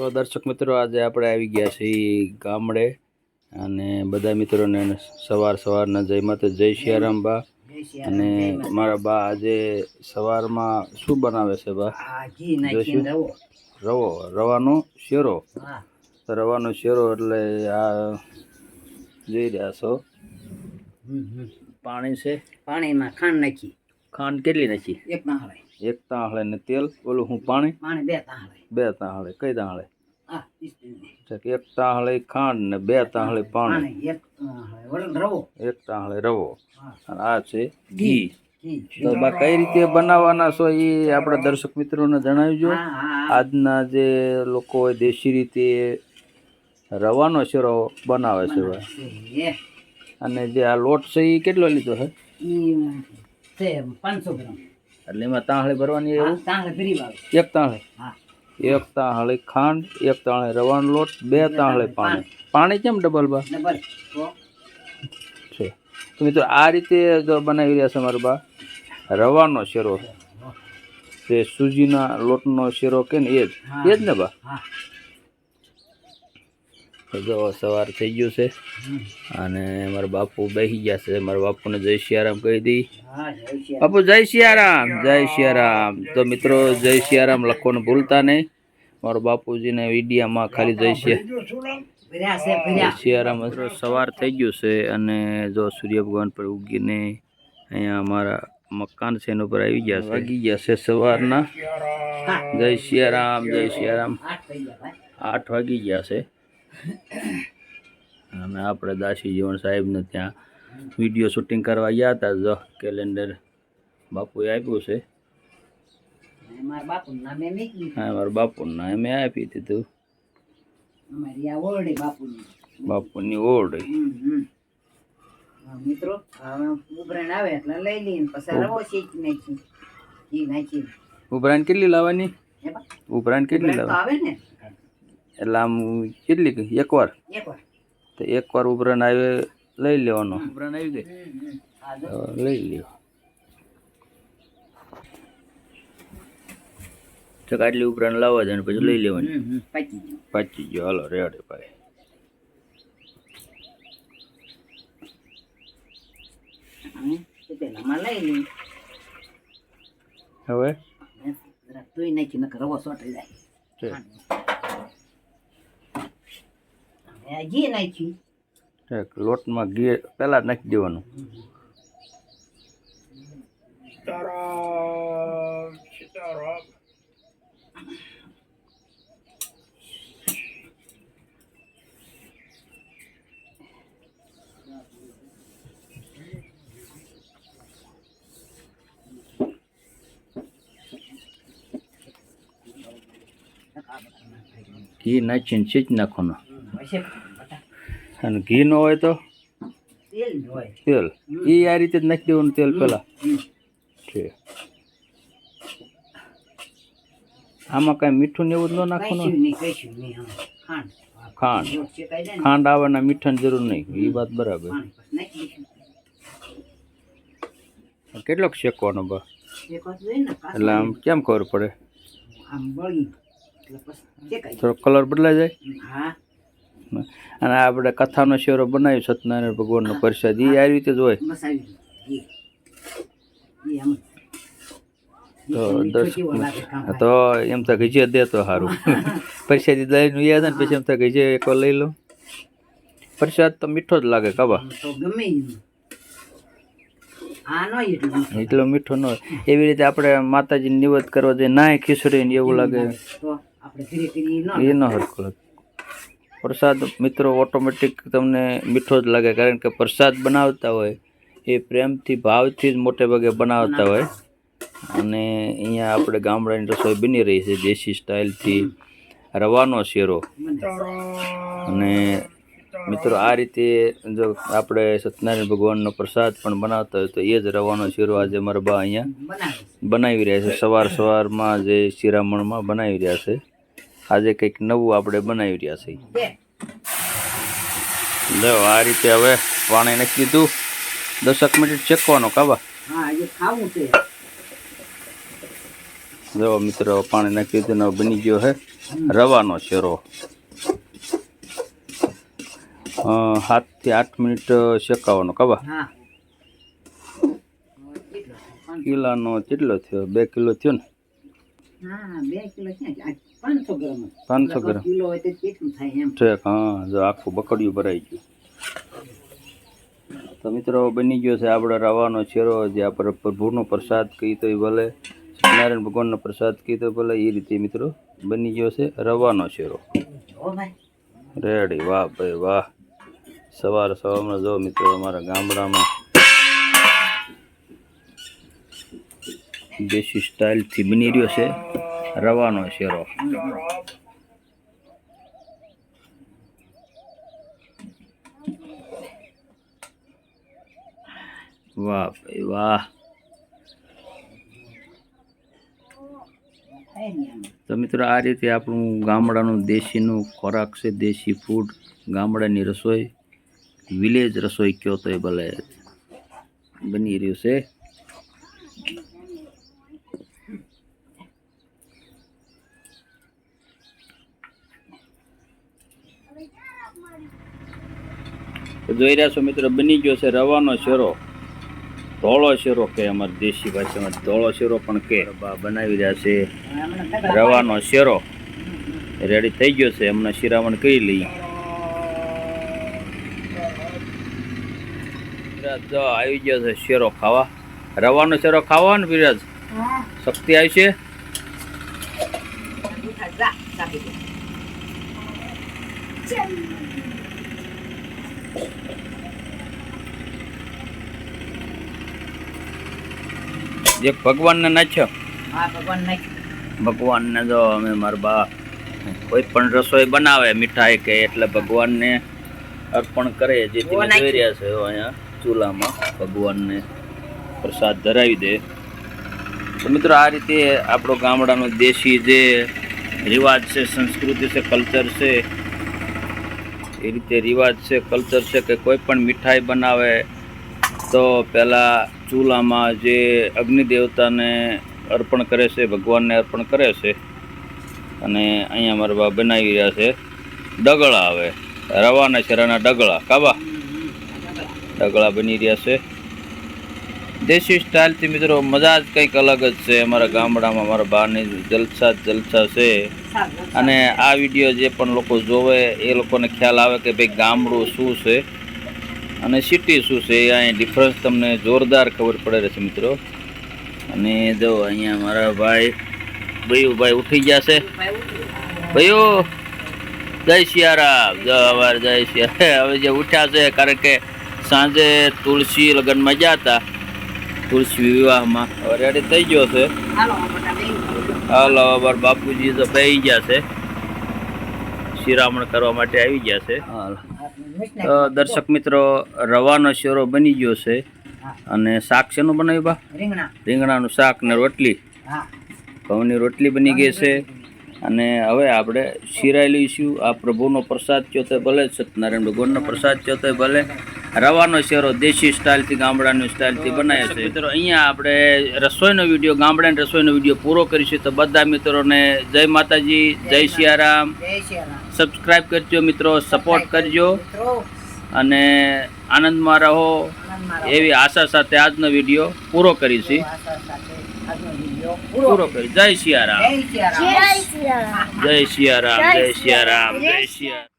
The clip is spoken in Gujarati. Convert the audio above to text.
તો દર્શક મિત્રો આજે આપણે આવી ગયા છીએ ગામડે અને બધા મિત્રોને સવાર સવારના જય માતા જય શિયારામ બા. અને મારા બા આજે સવારમાં શું બનાવે છે બા? રવો. રવો રવાનો શેરો. તો રવાનો શેરો એટલે આ જોઈ રહ્યા છો. પાણી છે. પાણીમાં ખાંડ નાખી. ખાંડ કેટલી નાખી? એક તાંહળે એક તાંહળે ને તેલ ઓલું હું પાણી? પાણી બે તાંહળે. બે તાંહળે કઈ તાંહળે? એક તાંહળે ખાંડ ને બે તાંહળે પાણી. એક તાંહળે. રવો. અને આ છે ઘી. તો બા કઈ રીતે બનાવવાના છો એ આપણા દર્શક મિત્રોને જણાવજો? આજના જે લોકો હોય દેશી રીતે રવાનો શેરો બનાવે છે ભાઈ અને જે આ લોટ છે એ કેટલો લીધો છે છે પાંચસો ગ્રામ. એટલે એમાં તાંહળી ભરવાની એવું? એક તાંહળી? એક તાહળી ખાંડ એક તાંહળી રવાનો લોટ બે તાહળે પાણી. પાણી. કેમ ડબલ બા છે. તો મિત્રો આ રીતે જો બનાવી રહ્યા છે મારા બા. રવાનો શેરો તે સૂજીના લોટનો શેરો કે ને એ જ? એ જ ને બા? જો સવાર થઈ ગયું છે. અને મારા બાપુ બેસી ગયા છે. મારા બાપુને જય સિયારામ કહી દી. હા જય શ્રી રામ. બાપુ, જય સિયારામ જય સિયારામ. તો મિત્રો, જય સિયારામ લખવાનું ભૂલતા નહીં. મારા બાપુજીને વિડીયામાં ખાલી જય સિયા સવાર થઈ ગયું છે અને જો સૂર્ય ભગવાન પર ઉગીને અહીંયા અમારા મકાન છે એના ઉપર આવી ગયા છે. વાગી ગયા છે સવારના. જય સિયારામ જય સિયારામ. આઠ વાગી ગયા છે. અને આપણે દાસી જીવન સાહેબને ત્યાં વીડિયો શૂટિંગ કરવા ગયા હતા. જો કેલેન્ડર બાપુએ આપ્યું છે. અને મારા બાપુનું નામ હા મારા બાપુના મેં આપી દીધું. બાપુની. ઓરડી. હા, મિત્રો ઉભરાણ આવે એટલે લઈ લઈએ પછી રવો શેકી નાખી ઘી નાખી ઉપરાંત કેટલી લાવવાની? ઉભરાણ કેટલી લાવવાની? આવે ને. એટલે આમ કેટલી કઈ? એકવાર? એકવાર. તો એકવાર ઉપરાંત આવે લઈ લેવાનો. ઉપરાંત આવી ગઈ. હમ, હમ. આ જો. તો લઈ લ્યો. તો આટલી ઉપરાંત લાવવા જાય પછી લઈ લેવાની. પાકી ગયું. પાછી ગયો. હાલો રેડે ભાઈ. તે હવે? અને નાખી નકર રવો સોટાઈ જાય છે. હવે આ ઘી નાખ્યું. એક લોટમાં ઘી પહેલા નાખી દેવાનું. ઘી નાખીને છીચ નાખવાનું. અને ઘી ન હોય તો? તેલ એ આ રીતે જ નાખી દેવાનું તેલ પહેલાં. છે આમાં કાંઈ મીઠું ને એવું જ ન નાખવાનું. ખાંડ. ખાંડ. આવવાના મીઠાની જરૂર નહીં. એ વાત બરાબર. કેટલોક શેકવાનો બા? એટલે આમ કેમ ખબર પડે? થોડો કલર બદલાઈ જાય? અને આપણે કથાનો શેરો બનાવ્યો સત્યનારાયણ ભગવાનનો પ્રસાદ એ આ રીતે જ હોય. તો એમ તો ગજે દે તો સારું. પ્રસાદી લઈને યાદ ને પછી એમ તો ગજે એક લઈ લો. પ્રસાદ તો મીઠો જ લાગે કબા ગમે એટલું મીઠું. ન હોય. એવી રીતે આપણે માતાજીને નિવેદ કરવા જઈએ. નાય ખીચડી ને એવું લાગે. એ ન હરકત લાગે. પ્રસાદ મિત્રો ઓટોમેટિક તમને મીઠો જ લાગે, કારણ કે પ્રસાદ બનાવતા હોય એ પ્રેમથી, ભાવથી જ મોટે ભાગે બનાવતા હોય. અને અહીંયા આપણે ગામડાની રસોઈ બની રહી છે, દેશી સ્ટાઇલથી રવાનો શેરો. અને મિત્રો આ રીતે જો આપણે સત્યનારાયણ ભગવાનનો પ્રસાદ પણ બનાવતા હોય તો એ જ રવાનો શીરો આજે મારા બા અહીંયા બનાવી રહ્યા છે. સવાર સવારમાં જે શિરામણમાં બનાવી રહ્યા છે. આજે કંઈક નવું આપણે બનાવી રહ્યા છીએ. લો આ રીતે હવે પાણી નાખી દીધું. દસક મિનિટ ચેકવાનો કાબા જો મિત્રો પાણી નક્કી ને હવે બની ગયો છે રવાનો શેરો. સાતથી આઠ મિનિટ શેકાવાનો કબા કિલાનો કેટલો થયો? બે કિલો થયો ને? પાંચસો ગ્રામ. જ. 500 ગ્રામ. કિલો હોય તો કેટલું થાય એમ? ઠેક હા જો આખું બકડિયું ભરાઈ ગયું. તો મિત્રો બની ગયો છે આપણે રવાનો શેરો જે આપણે પ્રભુનો પ્રસાદ કહી તો ભલે નારાયણ ભગવાનનો પ્રસાદ કહી તો ભલે એ રીતે મિત્રો બની ગયો છે રવાનો શેરો રેડી વાહ ભાઈ વાહ. સવાર સવારમાં જો મિત્રો અમારા ગામડામાં દેશી સ્ટાઇલથી બની રહ્યો છે. રવાનો શેરો. વાહ ભાઈ વાહ. તો મિત્રો આ રીતે આપણું ગામડાનું દેશીનું ખોરાક છે, દેશી ફૂડ ગામડાની રસોઈ વિલેજ રસોઈ કયો તો એ ભલે બની રહ્યું છે. તો જોઈ રહ્યા છો મિત્રો બની ગયો છે રવાનો શેરો. ધોળો શેરો કે અમારી દેશી ભાષામાં ધોળો શેરો પણ કે બનાવી રહ્યા છે રવાનો શેરો. રેડી થઈ ગયો છે હમણાં શિરામણ કરી લઈએ. આવી ગયો છે શેરો ખાવા. રવાનો શેરો ખાવા ને વિરાજ શક્તિ આવી છે ઉઠા, જા, ભગવાનને નાખ્યો? હા ભગવાન નાખ્યું. ભગવાનને જો અમે મારા બા કોઈ પણ રસોઈ બનાવે મીઠાઈ કે એટલે ભગવાનને અર્પણ કરે જે તમે જોઈ રહ્યા છો અહીંયા ચૂલામાં ભગવાનને પ્રસાદ ધરાવી દે. તો મિત્રો આ રીતે આપણો ગામડાનો દેશી જે રિવાજ છે સંસ્કૃતિ છે કલ્ચર છે એ રીતે રિવાજ છે કલ્ચર છે કે કોઈ પણ મીઠાઈ બનાવે, તો પહેલાં ચૂલામાં જે અગ્નિ દેવતાને અર્પણ કરે છે, ભગવાનને અર્પણ કરે છે, અને અહીંયા મારા બા બનાવી રહ્યા છે. ડગળા આવે રવાના શેરાના ડગળા, કાબા? ડગળા બની રહ્યા છે. દેશી સ્ટાઇલથી મિત્રો મજા જ કંઈક અલગ જ છે. અમારા ગામડામાં મારા બહારની જલસા જલસા છે. અને આ વીડિયો જે પણ લોકો જોવે, એ લોકોને ખ્યાલ આવે કે ભાઈ ગામડું શું છે અને સિટી શું છે, એ અહીંયા ડિફરન્સ તમને જોરદાર ખબર પડે છે મિત્રો. અને જો અહીંયા મારા ભાઈ ભાઈ ભાઈ ઉઠી ગયા છે. ભાઈઓ જય સિયારામ જય અવાર જય સિયા હવે જે ઉઠ્યા છે, કારણ કે સાંજે તુલસી લગ્નમાં ગયા હતા. તુલસી વિવાહમાં. હવે રેડી થઈ ગયો છે. હાલો, અવાર બાપુજી તો થઈ ગયા છે. શિરામણ કરવા માટે આવી ગયા છે. તો દર્શક મિત્રો રવાનો શેરો બની ગયો છે. અને શાક શેનું બનાવ્યું બા? રીંગણાનું શાક ને રોટલી. ઘઉંની રોટલી બની ગઈ છે. અને હવે આપણે શિરાઈ લઈશું આ પ્રભુનો પ્રસાદ ચોથે ભલે સત્યનારાયણ ભગવાનનો પ્રસાદ ચોથે ભલે. રવાનો શેરો દેશી સ્ટાઇલથી ગામડાની સ્ટાઇલથી બનાવ્યો છે. મિત્રો અહીંયા આપણે રસોઈનો વીડિયો ગામડાની રસોઈનો વીડિયો પૂરો કરીશું. તો બધા મિત્રોને જય માતાજી જય સિયારામ સબસ્ક્રાઈબ કરજો મિત્રો સપોર્ટ કરજો અને આનંદમાં રહો. એવી આશા સાથે આજનો વીડિયો પૂરો કરીશું. પૂરો પૂરો કરી જય સિયારામ જય સિયારામ જય સિયારામ જય સિયારામ જય સિયારામ